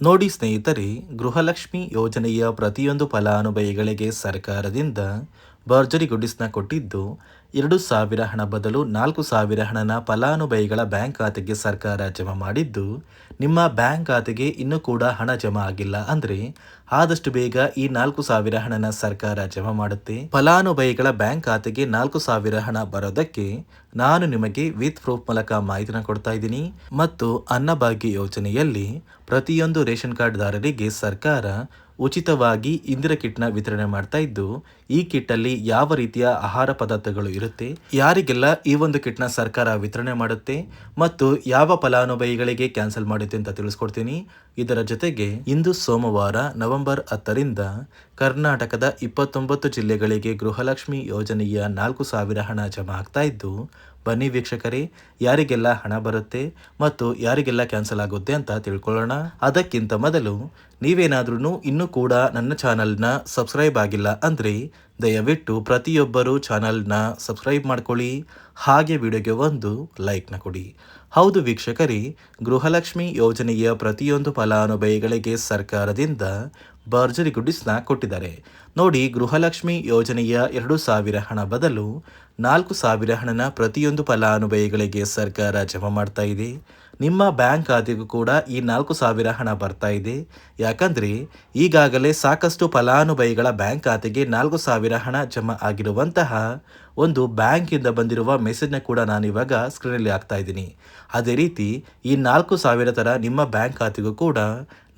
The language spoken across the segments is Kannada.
ನೋಡಿ ಸ್ನೇಹಿತರೆ ಗೃಹಲಕ್ಷ್ಮಿ ಯೋಜನೆಯ ಪ್ರತಿಯೊಂದು ಫಲಾನುಭವಿಗಳಿಗೆ ಸರ್ಕಾರದಿಂದ ಭರ್ಜರಿ ಗುಡಿಸ್ನ ಕೊಟ್ಟಿದ್ದು ಎರಡು ಸಾವಿರ ಹಣ ಬದಲು ನಾಲ್ಕು ಸಾವಿರ ಹಣನ ಫಲಾನುಭವಿಗಳ ಬ್ಯಾಂಕ್ ಖಾತೆಗೆ ಸರ್ಕಾರ ಜಮಾ ಮಾಡಿದ್ದು, ನಿಮ್ಮ ಬ್ಯಾಂಕ್ ಖಾತೆಗೆ ಇನ್ನೂ ಕೂಡ ಹಣ ಜಮಾ ಆಗಿಲ್ಲ ಅಂದರೆ ಆದಷ್ಟು ಬೇಗ ಈ ನಾಲ್ಕು ಸಾವಿರ ಹಣನ ಸರ್ಕಾರ ಜಮಾ ಮಾಡುತ್ತೆ. ಫಲಾನುಭವಿಗಳ ಬ್ಯಾಂಕ್ ಖಾತೆಗೆ ನಾಲ್ಕು ಸಾವಿರ ಹಣ ಬರೋದಕ್ಕೆ ನಾನು ನಿಮಗೆ ವಿತ್ ಪ್ರೂಫ್ ಮೂಲಕ ಮಾಹಿತಿನ ಕೊಡ್ತಾ ಇದ್ದೀನಿ. ಮತ್ತು ಅನ್ನಭಾಗ್ಯ ಯೋಜನೆಯಲ್ಲಿ ಪ್ರತಿಯೊಂದು ರೇಷನ್ ಕಾರ್ಡ್ದಾರರಿಗೆ ಸರ್ಕಾರ ಉಚಿತವಾಗಿ ಇಂದಿರಾ ಕಿಟ್ನ ವಿತರಣೆ ಮಾಡ್ತಾ ಇದ್ದು, ಈ ಕಿಟ್ಟಲ್ಲಿ ಯಾವ ರೀತಿಯ ಆಹಾರ ಪದಾರ್ಥಗಳು ಇರುತ್ತೆ? ಯಾರಿಗೆಲ್ಲ ಈ ಒಂದು ಕಿಟ್ನ ಸರ್ಕಾರ ವಿತರಣೆ ಮಾಡುತ್ತೆ? ಮತ್ತು ಯಾವ ಫಲಾನುಭವಿಗಳಿಗೆ ಕ್ಯಾನ್ಸಲ್ ಮಾಡುತ್ತೆ ಅಂತ ತಿಳಿಸ್ಕೊಡ್ತೀನಿ. ಇದರ ಜೊತೆಗೆ ಇಂದು ಸೋಮವಾರ, ನವೆಂಬರ್ ಹತ್ತರಿಂದ ಕರ್ನಾಟಕದ ಇಪ್ಪತ್ತೊಂಬತ್ತು ಜಿಲ್ಲೆಗಳಿಗೆ ಗೃಹಲಕ್ಷ್ಮಿ ಯೋಜನೆಯ ನಾಲ್ಕು ಸಾವಿರ ಹಣ ಜಮಾ ಆಗ್ತಾ ಇದ್ದು, ಬನ್ನಿ ವೀಕ್ಷಕರೇ, ಯಾರಿಗೆಲ್ಲ ಹಣ ಬರುತ್ತೆ ಮತ್ತು ಯಾರಿಗೆಲ್ಲ ಕ್ಯಾನ್ಸಲ್ ಆಗುತ್ತೆ ಅಂತ ತಿಳ್ಕೊಳ್ಳೋಣ. ಅದಕ್ಕಿಂತ ಮೊದಲು ನೀವೇನಾದ್ರೂ ಇನ್ನೂ ಕೂಡ ನನ್ನ ಚಾನಲ್ನ ಸಬ್ಸ್ಕ್ರೈಬ್ ಆಗಿಲ್ಲ ಅಂದರೆ ದಯವಿಟ್ಟು ಪ್ರತಿಯೊಬ್ಬರು ಚಾನಲ್ನ ಸಬ್ಸ್ಕ್ರೈಬ್ ಮಾಡ್ಕೊಳ್ಳಿ, ಹಾಗೆ ವಿಡಿಯೋಗೆ ಒಂದು ಲೈಕ್ನ ಕೊಡಿ. ಹೌದು ವೀಕ್ಷಕರೇ, ಗೃಹಲಕ್ಷ್ಮಿ ಯೋಜನೆಯ ಪ್ರತಿಯೊಂದು ಫಲಾನುಭವಿಗಳಿಗೆ ಸರ್ಕಾರದಿಂದ ಭರ್ಜರಿ ಗುಡ್ಡಿಸ್ನ ಕೊಟ್ಟಿದ್ದಾರೆ. ನೋಡಿ, ಗೃಹಲಕ್ಷ್ಮಿ ಯೋಜನೆಯ ಎರಡು ಸಾವಿರ ಹಣ ಬದಲು ನಾಲ್ಕು ಸಾವಿರ ಹಣನ ಪ್ರತಿಯೊಂದು ಫಲಾನುಭವಿಗಳಿಗೆ ಸರ್ಕಾರ ಜಮಾ ಮಾಡ್ತಾ ಇದೆ. ನಿಮ್ಮ ಬ್ಯಾಂಕ್ ಖಾತೆಗೂ ಕೂಡ ಈ ನಾಲ್ಕು ಸಾವಿರ ಹಣ ಬರ್ತಾ ಇದೆ. ಯಾಕಂದರೆ, ಈಗಾಗಲೇ ಸಾಕಷ್ಟು ಫಲಾನುಭವಿಗಳ ಬ್ಯಾಂಕ್ ಖಾತೆಗೆ ನಾಲ್ಕು ಸಾವಿರ ಹಣ ಜಮಾ ಆಗಿರುವಂತಹ ಒಂದು ಬ್ಯಾಂಕಿಂದ ಬಂದಿರುವ ಮೆಸೇಜ್ನ ಕೂಡ ನಾನು ಇವಾಗ ಸ್ಕ್ರೀನಲ್ಲಿ ಹಾಕ್ತಾ ಇದ್ದೀನಿ. ಅದೇ ರೀತಿ, ಈ ನಾಲ್ಕು ಸಾವಿರ ಥರ ನಿಮ್ಮ ಬ್ಯಾಂಕ್ ಖಾತೆಗೂ ಕೂಡ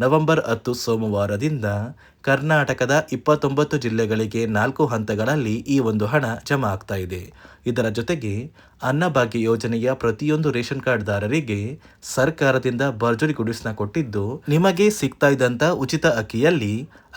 ನವೆಂಬರ್ ಹತ್ತು ಸೋಮವಾರದಿಂದ ಕರ್ನಾಟಕದ ಇಪ್ಪತ್ತೊಂಬತ್ತು ಜಿಲ್ಲೆಗಳಿಗೆ ನಾಲ್ಕು ಹಂತಗಳಲ್ಲಿ ಈ ಒಂದು ಹಣ ಜಮಾ ಆಗ್ತಾ ಇದೆ. ಇದರ ಜೊತೆಗೆ ಅನ್ನಭಾಗ್ಯ ಯೋಜನೆಯ ಪ್ರತಿಯೊಂದು ರೇಷನ್ ಕಾರ್ಡ್ದಾರರಿಗೆ ಸರ್ಕಾರದಿಂದ ಭರ್ಜರಿ ಗುಡಿಸ್ನ ಕೊಟ್ಟಿದ್ದು, ನಿಮಗೆ ಸಿಗ್ತಾ ಇದ್ದಂಥ ಉಚಿತ ಅಕ್ಕಿಯಲ್ಲಿ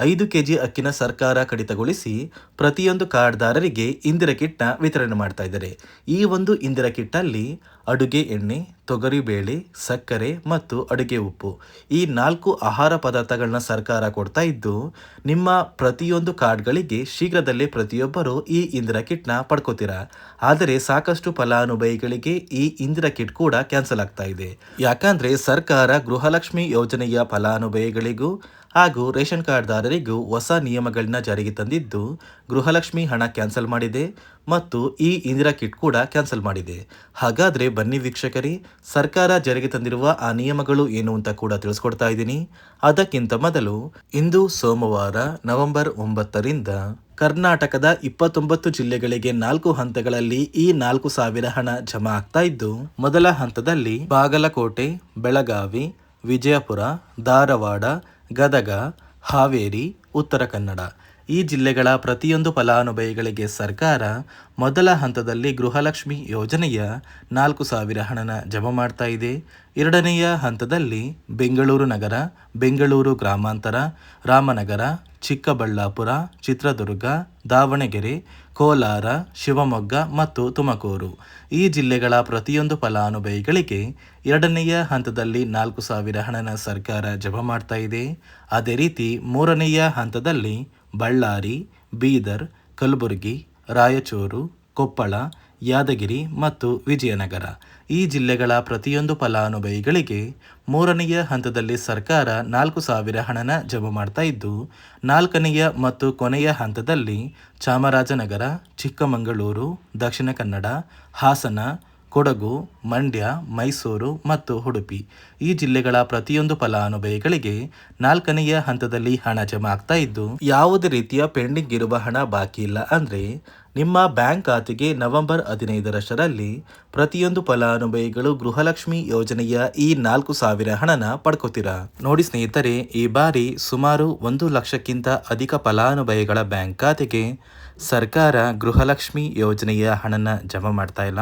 ಐದು ಕೆಜಿ ಅಕ್ಕಿನ ಸರ್ಕಾರ ಕಡಿತಗೊಳಿಸಿ ಪ್ರತಿಯೊಂದು ಕಾರ್ಡ್ದಾರರಿಗೆ ಇಂದಿರ ಕಿಟ್ನ ವಿತರಣೆ ಮಾಡ್ತಾ ಇದ್ದಾರೆ. ಈ ಒಂದು ಇಂದಿರ ಕಿಟ್ಟಲ್ಲಿ ಅಡುಗೆ ಎಣ್ಣೆ ತೊಗರಿಬೇಳೆ ಸಕ್ಕರೆ ಮತ್ತು ಅಡುಗೆ ಉಪ್ಪು ಈ ನಾಲ್ಕು ಆಹಾರ ಪದಾರ್ಥಗಳನ್ನ ಸರ್ಕಾರ ಕೊಡ್ತಾ ಇದ್ದು ನಿಮ್ಮ ಪ್ರತಿಯೊಂದು ಕಾರ್ಡ್ಗಳಿಗೆ ಶೀಘ್ರದಲ್ಲೇ ಪ್ರತಿಯೊಬ್ಬರು ಈ ಇಂದಿರಾ ಕಿಟ್ನ ಪಡ್ಕೋತೀರಾ? ಆದರೆ ಸಾಕಷ್ಟು ಫಲಾನುಭವಿಗಳಿಗೆ ಈ ಇಂದಿರಾ ಕಿಟ್ ಕೂಡ ಕ್ಯಾನ್ಸಲ್ ಆಗ್ತಾ ಇದೆ. ಯಾಕಂದ್ರೆ ಸರ್ಕಾರ ಗೃಹಲಕ್ಷ್ಮಿ ಯೋಜನೆಯ ಫಲಾನುಭವಿಗಳಿಗೂ ಹಾಗೂ ರೇಷನ್ ಕಾರ್ಡ್ದಾರರಿಗೂ ಹೊಸ ನಿಯಮಗಳನ್ನ ಜಾರಿಗೆ ತಂದಿದ್ದು ಗೃಹಲಕ್ಷ್ಮಿ ಹಣ ಕ್ಯಾನ್ಸಲ್ ಮಾಡಿದೆ ಮತ್ತು ಈ ಇಂದಿರಾ ಕಿಟ್ ಕೂಡ ಕ್ಯಾನ್ಸಲ್ ಮಾಡಿದೆ. ಹಾಗಾದರೆ ಬನ್ನಿ ವೀಕ್ಷಕರೇ, ಸರ್ಕಾರ ಜಾರಿಗೆ ತಂದಿರುವ ಆ ನಿಯಮಗಳು ಏನು ಅಂತ ಕೂಡ ತಿಳಿಸ್ಕೊಡ್ತಾ ಇದ್ದೀನಿ. ಅದಕ್ಕಿಂತ ಮೊದಲು ಇಂದು ಸೋಮವಾರ ನವೆಂಬರ್ ಒಂಬತ್ತರಿಂದ ಕರ್ನಾಟಕದ ಇಪ್ಪತ್ತೊಂಬತ್ತು ಜಿಲ್ಲೆಗಳಿಗೆ ನಾಲ್ಕು ಹಂತಗಳಲ್ಲಿ ಈ ನಾಲ್ಕು ಸಾವಿರ ಹಣ ಜಮಾ ಆಗ್ತಾ ಇದ್ದು, ಮೊದಲ ಹಂತದಲ್ಲಿ ಬಾಗಲಕೋಟೆ, ಬೆಳಗಾವಿ, ವಿಜಯಪುರ, ಧಾರವಾಡ ಗದಗ, ಹಾವೇರಿ, ಉತ್ತರ ಕನ್ನಡ. ಈ ಜಿಲ್ಲೆಗಳ ಪ್ರತಿಯೊಂದು ಫಲಾನುಭವಿಗಳಿಗೆ ಸರ್ಕಾರ ಮೊದಲ ಹಂತದಲ್ಲಿ ಗೃಹಲಕ್ಷ್ಮಿ ಯೋಜನೆಯ ನಾಲ್ಕು ಸಾವಿರ ಹಣನ ಜಮಾ ಮಾಡ್ತಾ ಇದೆ. ಎರಡನೆಯ ಹಂತದಲ್ಲಿ ಬೆಂಗಳೂರು ನಗರ, ಬೆಂಗಳೂರು ಗ್ರಾಮಾಂತರ, ರಾಮನಗರ, ಚಿಕ್ಕಬಳ್ಳಾಪುರ, ಚಿತ್ರದುರ್ಗ, ದಾವಣಗೆರೆ ಕೋಲಾರ, ಶಿವಮೊಗ್ಗ ಮತ್ತು ತುಮಕೂರು. ಈ ಜಿಲ್ಲೆಗಳ ಪ್ರತಿಯೊಂದು ಫಲಾನುಭವಿಗಳಿಗೆ ಎರಡನೆಯ ಹಂತದಲ್ಲಿ ನಾಲ್ಕು ಸಾವಿರ ಹಣನ ಸರ್ಕಾರ ಜಮಾ ಮಾಡ್ತಾ ಇದೆ. ಅದೇ ರೀತಿ ಮೂರನೆಯ ಹಂತದಲ್ಲಿ ಬಳ್ಳಾರಿ, ಬೀದರ್, ಕಲಬುರಗಿ, ರಾಯಚೂರು, ಕೊಪ್ಪಳ ಯಾದಗಿರಿ ಮತ್ತು ವಿಜಯನಗರ. ಈ ಜಿಲ್ಲೆಗಳ ಪ್ರತಿಯೊಂದು ಫಲಾನುಭವಿಗಳಿಗೆ ಮೂರನೆಯ ಹಂತದಲ್ಲಿ ಸರ್ಕಾರ ನಾಲ್ಕು ಸಾವಿರ ಹಣನ ಜಮಾ ಮಾಡ್ತಾ ಇದ್ದು, ನಾಲ್ಕನೆಯ ಮತ್ತು ಕೊನೆಯ ಹಂತದಲ್ಲಿ ಚಾಮರಾಜನಗರ, ಚಿಕ್ಕಮಗಳೂರು, ದಕ್ಷಿಣ ಕನ್ನಡ, ಹಾಸನ ಕೊಡಗು, ಮಂಡ್ಯ, ಮೈಸೂರು ಮತ್ತು ಉಡುಪಿ. ಈ ಜಿಲ್ಲೆಗಳ ಪ್ರತಿಯೊಂದು ಫಲಾನುಭವಿಗಳಿಗೆ ನಾಲ್ಕನೆಯ ಹಂತದಲ್ಲಿ ಹಣ ಜಮಾ ಆಗ್ತಾ ಇದ್ದು, ಯಾವುದೇ ರೀತಿಯ ಪೆಂಡಿಂಗ್ ಇರುವ ಹಣ ಬಾಕಿ ಇಲ್ಲ ಅಂದರೆ ನಿಮ್ಮ ಬ್ಯಾಂಕ್ ಖಾತೆಗೆ ನವೆಂಬರ್ ಹದಿನೈದರಷ್ಟರಲ್ಲಿ ಪ್ರತಿಯೊಂದು ಫಲಾನುಭವಿಗಳು ಗೃಹಲಕ್ಷ್ಮಿ ಯೋಜನೆಯ ಈ ನಾಲ್ಕು ಸಾವಿರ ಹಣನ ಪಡ್ಕೋತೀರಾ? ನೋಡಿ ಸ್ನೇಹಿತರೆ, ಈ ಬಾರಿ ಸುಮಾರು ಒಂದು ಲಕ್ಷಕ್ಕಿಂತ ಅಧಿಕ ಫಲಾನುಭವಿಗಳ ಬ್ಯಾಂಕ್ ಖಾತೆಗೆ ಸರ್ಕಾರ ಗೃಹಲಕ್ಷ್ಮಿ ಯೋಜನೆಯ ಹಣನ ಜಮಾ ಮಾಡ್ತಾ ಇಲ್ಲ.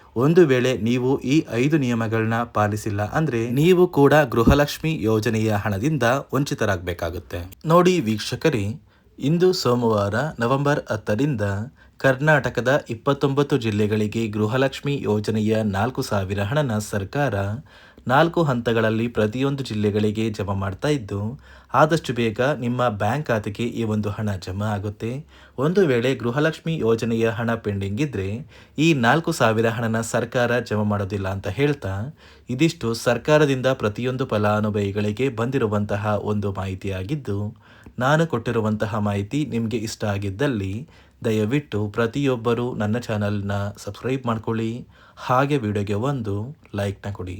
ಒಂದು ವೇಳೆ ನೀವು ಈ ಐದು ನಿಯಮಗಳನ್ನ ಪಾಲಿಸಿಲ್ಲ ಅಂದ್ರೆ ನೀವು ಕೂಡ ಗೃಹಲಕ್ಷ್ಮಿ ಯೋಜನೆಯ ಹಣದಿಂದ ವಂಚಿತರಾಗಬೇಕಾಗುತ್ತೆ. ನೋಡಿ ವೀಕ್ಷಕರಿ, ಇಂದು ಸೋಮವಾರ ನವೆಂಬರ್ ಹತ್ತರಿಂದ ಕರ್ನಾಟಕದ ಇಪ್ಪತ್ತೊಂಬತ್ತು ಜಿಲ್ಲೆಗಳಿಗೆ ಗೃಹಲಕ್ಷ್ಮಿ ಯೋಜನೆಯ ನಾಲ್ಕು ಸಾವಿರ ಹಣನ ಸರ್ಕಾರ ನಾಲ್ಕು ಹಂತಗಳಲ್ಲಿ ಪ್ರತಿಯೊಂದು ಜಿಲ್ಲೆಗಳಿಗೆ ಜಮಾ ಮಾಡ್ತಾ ಇದ್ದು, ಆದಷ್ಟು ಬೇಗ ನಿಮ್ಮ ಬ್ಯಾಂಕ್ ಖಾತೆಗೆ ಈ ಒಂದು ಹಣ ಜಮಾ ಆಗುತ್ತೆ. ಒಂದು ವೇಳೆ ಗೃಹಲಕ್ಷ್ಮಿ ಯೋಜನೆಯ ಹಣ ಪೆಂಡಿಂಗ್ ಇದ್ದರೆ ಈ ನಾಲ್ಕು ಸಾವಿರ ಹಣನ ಸರ್ಕಾರ ಜಮಾ ಮಾಡೋದಿಲ್ಲ ಅಂತ ಹೇಳ್ತಾ, ಇದಿಷ್ಟು ಸರ್ಕಾರದಿಂದ ಪ್ರತಿಯೊಂದು ಫಲಾನುಭವಿಗಳಿಗೆ ಬಂದಿರುವಂತಹ ಒಂದು ಮಾಹಿತಿಯಾಗಿದ್ದು, ನಾನು ಕೊಟ್ಟಿರುವಂತಹ ಮಾಹಿತಿ ನಿಮಗೆ ಇಷ್ಟ ಆಗಿದ್ದಲ್ಲಿ, ದಯವಿಟ್ಟು ಪ್ರತಿಯೊಬ್ಬರೂ ನನ್ನ ಚಾನಲ್ನ ಸಬ್ಸ್ಕ್ರೈಬ್ ಮಾಡ್ಕೊಳ್ಳಿ. ಹಾಗೆ ವಿಡಿಯೋಗೆ ಒಂದು ಲೈಕ್ನ ಕೊಡಿ.